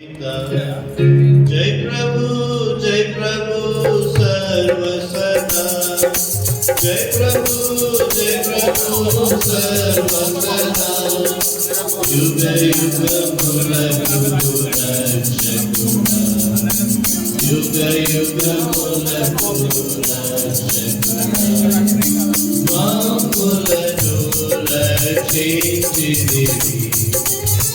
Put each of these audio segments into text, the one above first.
जय प्रभु जय प्रभु सर्व सदा जय प्रभु जय प्रभु सर्वसदा युग युग मूल युग युग मूल माँ कुल डोल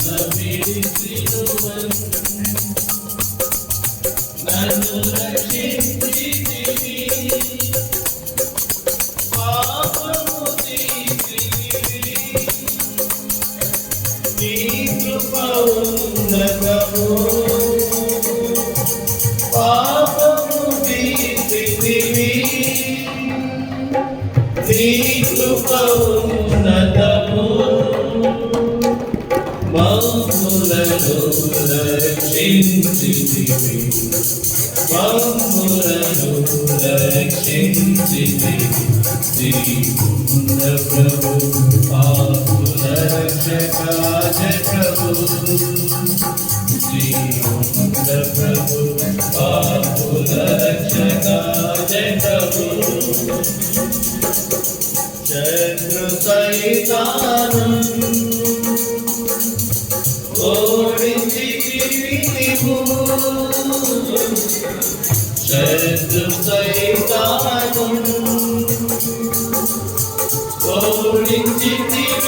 Thank you. మమ్ములను రక్షించితివి జీవున్న ప్రభు పాపుల రక్షకా జయ ప్రభు ప్రభు పాపుల రక్షకా జయ శత్రు సైతాను ఓడించి నీవు శత్రు సైతాను ఓడించితివి నీవు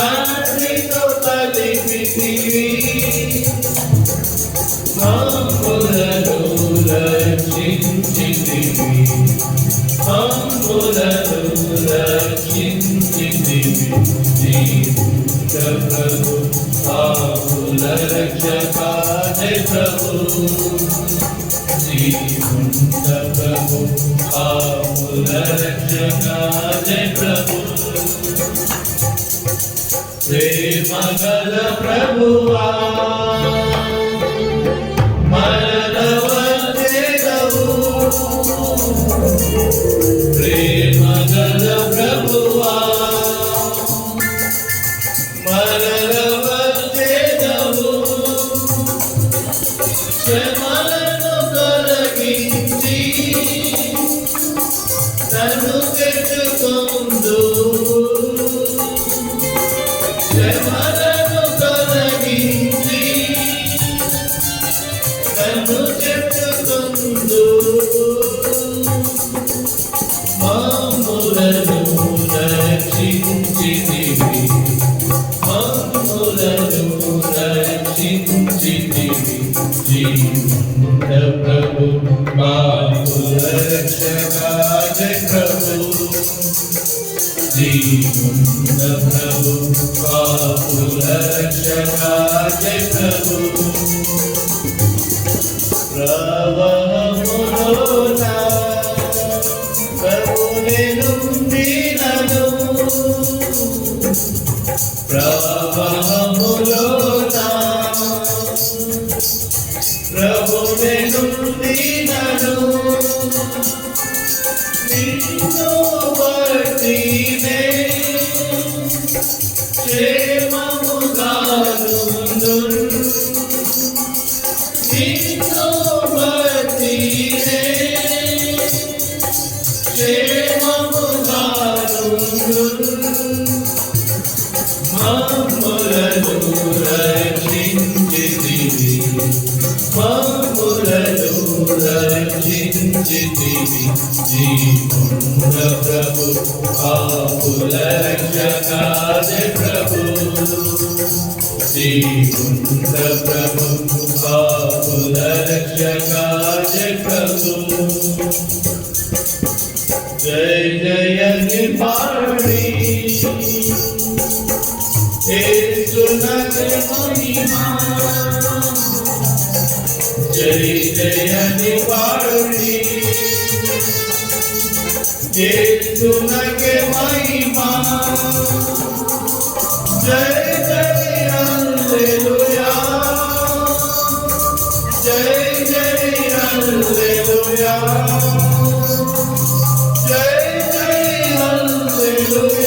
తండ్రితో కలిపితివి మమ్ములను రక్షించితివి మమ్ములను రక్షించితివి ప్రభు ఆకుల రక్షకా జయ ప్రభు జీవంత ప్రభు ఆపుల రక్షక జయ ప్రభు ప్రేమ గల ప్రభువా మరణవంతేదవు ప్రభువా మరణవంతేదవు శ్రమలను తొలగించి నన్ను పెట్టుకుందు రక్షించితివి మాములను రక్షించితివి జీవంత ప్రభు మాముల రక్షగా ప్రభు జీవంత ప్రభు ప్రభు ప్రభు నుండి నన్ను నిన్ను బట్టి ప్రభు ఆకుల రక్షకాజ ప్రభు జీవుండ ప్రభు ఆపుల రక్షకాజ ప్రభు జయ జయ నిపాణి మహిమా జయ జయ నిపాణి జయ మహిమా జయ జయ హల్లెలూయా జయ జయ హల్లెలూయా జయ జయ హల్లెలూయా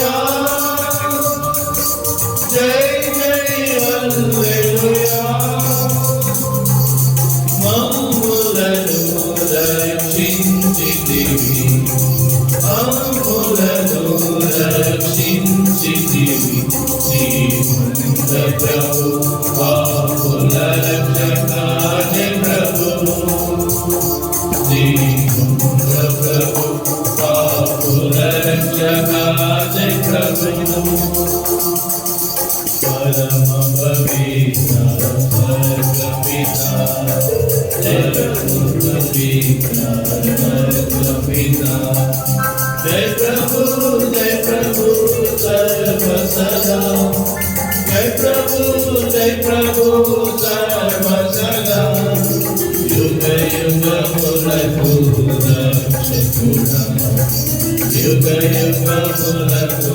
పిత స్వర్గపిత జయ ప్రభు జయ ప్రభు సర్వ సదా జయ ప్రభు జయ ప్రభు సర్వ సదా యుగ యుగములకు రక్షకుడా యుగ యుగములకు